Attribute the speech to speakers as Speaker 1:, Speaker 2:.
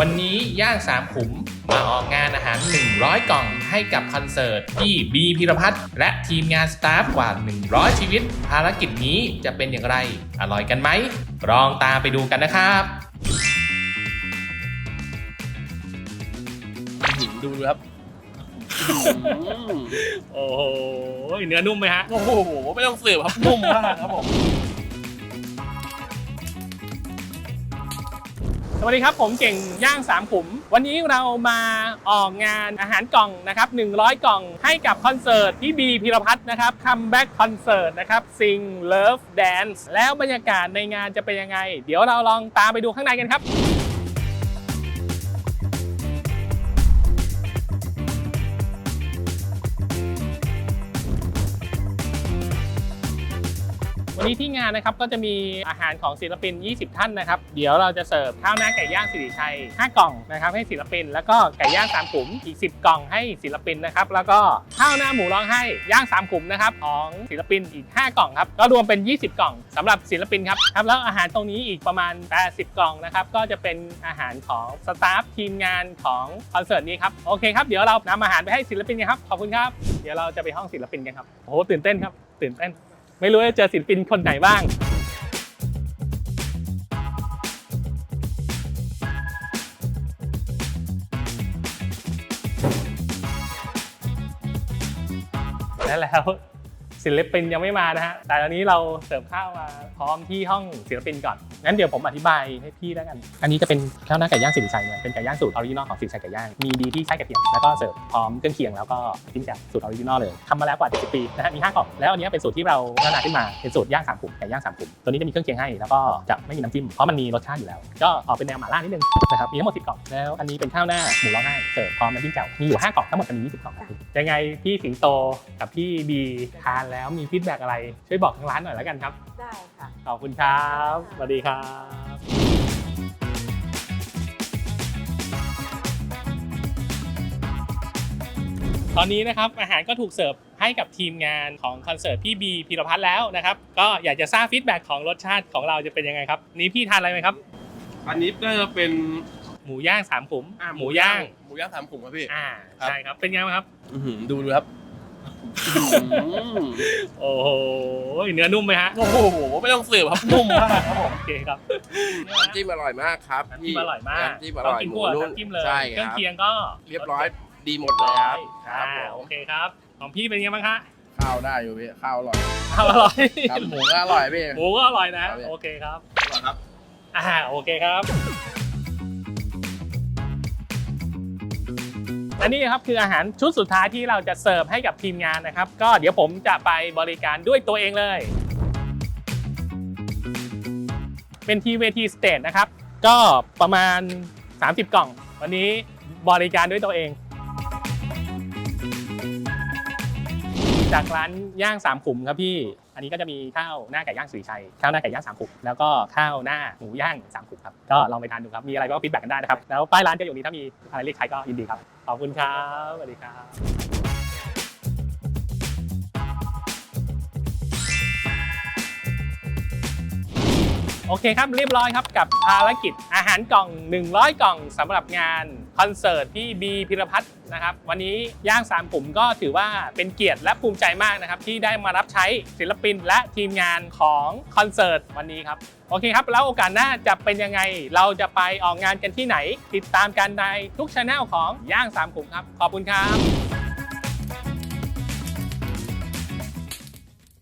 Speaker 1: วันนี้ย่างสามขุมมาออกงานอาหาร 100 กล่องให้กับคอนเสิร์ตที่บีพิรพัฒน์และทีมงานสตาฟกว่า 100 ชีวิต ภารกิจนี้จะเป็นอย่างไร อร่อยกันไหมลองตามไปดูกันนะครับ
Speaker 2: ดูครับ
Speaker 1: โอ้โหเนื้อนุ่มไหมฮะ
Speaker 2: โอ้โห ไม่ต้องสืบครับ นุ่มมากครับผม
Speaker 3: สวัสดีครับผมเก่งย่างสามขุม วันนี้เรามาออกงานอาหารกล่องนะครับ100 กล่องให้กับคอนเสิร์ตพี่บีพิรพัฒน์นะครับคัมแบ็กคอนเสิร์ตนะครับซิงเลิฟแดนซ์แล้วบรรยากาศในงานจะเป็นยังไง เดี๋ยวเราลองตามไปดูข้างในกันครับ วันนี้ที่งานนะครับก็จะมีอาหารของศิลปิน 20 ท่านนะครับ เดี๋ยวเราจะเสิร์ฟข้าวหน้าไก่ย่างสิริชัย 5 กล่องนะครับให้ศิลปิน แล้วก็ไก่ย่าง3ขุมอีก 10 กล่องให้ศิลปินนะครับ แล้วก็ข้าวหน้าหมูร้องให้ย่าง3ขุมนะครับของศิลปินอีก 5 กล่องครับ ก็รวมเป็น 20 กล่องสำหรับศิลปินครับครับ แล้วอาหารตรงนี้อีกประมาณ 80 กล่องนะครับ ก็จะเป็นอาหารของสตาฟทีมงานของคอนเสิร์ตนี้ครับ โอเคครับ เดี๋ยวเรานำอาหารไปให้ศิลปินกันครับ ขอบคุณครับ เดี๋ยวเราจะไปห้องศิลปินกันครับ โอ้โห ตื่นเต้นครับ ตื่นเต้น ไม่รู้จะเจอศิลปินคนไหนบ้างและแล้ว ศิลปินยังไม่มานะฮะ แต่ตอนนี้เราเสิร์ฟข้าวมาพร้อมที่ห้องศิลปินก่อน งั้นเดี๋ยวผมอธิบายให้พี่แล้วกัน อันนี้จะเป็นข้าวหน้าไก่ย่างสิริชัยเนี่ย เป็นไก่ย่างสูตรออริจินอลของสิริชัยไก่ย่าง มีดีที่ใช้กระเทียม แล้วก็เสิร์ฟพร้อมเครื่องเคียงแล้วก็จิ้มแจ่วสูตรออริจินอลเลยทำมาแล้วกว่า70ปีนะฮะ มี5กล่อง แล้วอันนี้เป็นสูตรที่เราพัฒนาขึ้นมา เป็นสูตรย่างสามกลุ่มไก่ย่างสามกลุ่ม ตัวนี้จะมีเครื่องเคียงให้ แล้วก็จะไม่มีน้ำจิ้ม เพราะมันมีรสชาติอยู่แล้ว ก็ออกเป็นแนวหม่าล่านิดนึงนะครับ มีทั้งหมด10กล่อง แล้วอันนี้เป็นข้าวหน้าหมูร้องไห้เสิร์ฟพร้อมน้ำจิ้มแจ่วมีอยู่5กล่องทั้งหมดจะมี20กล่องครับยังไงพี่สิงโตกับพี่บีทานแล้วมีฟีดแบ็กอะไรช่วยบอกทางร้านหน่อยแล้วกันครับ
Speaker 4: ได้ค่ะ
Speaker 3: ขอบคุณครับ สวัสดีครับตอนนี้นะครับอาหารก็ถูกเสิร์ฟให้กับทีมงานของคอนเสิร์ตพี่บีพีรพัฒน์แล้วนะครับ ก็อยากจะทราบฟีดแบ็กของรสชาติของเราจะเป็นยังไงครับ นี้พี่ทานอะไรไหมครับ
Speaker 2: อันนี้น่าจะเป็น
Speaker 3: หมูย่างสามขุม
Speaker 2: อ่
Speaker 3: หมูย่าง
Speaker 2: หมูย่างสามขุมครับพี่
Speaker 3: อ่า
Speaker 2: ครับ
Speaker 3: ใช่ครับเป็นยังไงบ้างครับ
Speaker 2: อื้อหือดูดูครับ
Speaker 3: โอ้โหเนื้อนุ่มไหมฮะ
Speaker 2: โอ้โหไม่ต้องสืบครับนุ่มมากครับผม
Speaker 3: โอเคครับ
Speaker 5: น้ำจิ้มอร่อยมากครับ
Speaker 3: น้ำจิ้มอร่อยมาก
Speaker 5: น้ำจิ้มอ
Speaker 3: ต้
Speaker 5: ร่
Speaker 3: อง
Speaker 5: อย
Speaker 3: กิน
Speaker 5: หมู
Speaker 3: คู่กับ
Speaker 5: นุ่ม
Speaker 3: น้ำจิ้มเลย
Speaker 5: ใช่
Speaker 3: เค
Speaker 5: ค
Speaker 3: รื่อง
Speaker 5: รับ
Speaker 3: เคียงก็
Speaker 5: เรียบร้อยดีหมดเลยครับค
Speaker 3: อ่า
Speaker 5: รับผ
Speaker 3: โอ
Speaker 5: ม
Speaker 3: เคครับ ของพี่เป็นยังไงบ้างคะ
Speaker 5: ข้าวได้อยู่พี่ข้าวอร่อย
Speaker 3: ข้าวอร่อย
Speaker 5: ครับหมูก็อร่อยพี่
Speaker 3: หมูก็อร่อยนะ
Speaker 5: ครับพี่
Speaker 3: โอเคครับ
Speaker 2: อร่อยครับ
Speaker 3: อ่าโอเคครับ อันนี้ครับคืออาหารชุดสุดท้ายที่เราจะเสิร์ฟให้กับทีมงานนะครับ ก็เดี๋ยวผมจะไปบริการด้วยตัวเองเลย เป็นทีเวทีสเตจนะครับ ก็ประมาณ 30 กล่อง วันนี้บริการด้วยตัวเอง จากร้านย่างสามขุมครับพี่ อันนี้ก็จะมีข้าวหน้าไก่ย่างสุริชัย ข้าวหน้าไก่ย่างสามขุมแล้วก็ข้าวหน้าหมูย่างสามขุมครับ ก็ลองไปทานดูครับ มีอะไรก็ฟีดแบ็กกันได้นะครับ แล้วป้ายร้านก็อยู่นี้ถ้ามีอะไรเรียกใช้ก็ยินดีครับ ขอบคุณครับ สวัสดีครับ โอเคครับเรียบร้อยครับกับภารกิจอาหารกล่อง 100 กล่องสำหรับงานคอนเสิร์ตพี่บีพิรพัฒน์นะครับวันนี้ย่างสามผมก็ถือว่าเป็นเกียรติและภูมิใจมากนะครับที่ได้มารับใช้ศิลปินและทีมงานของคอนเสิร์ตวันนี้ครับโอเคครับแล้วโอกาสหน้าจะเป็นยังไง เราจะไปออกงานกันที่ไหน ติดตามกันในทุกช anel ของย่างสามขุมครับขอบคุณครับ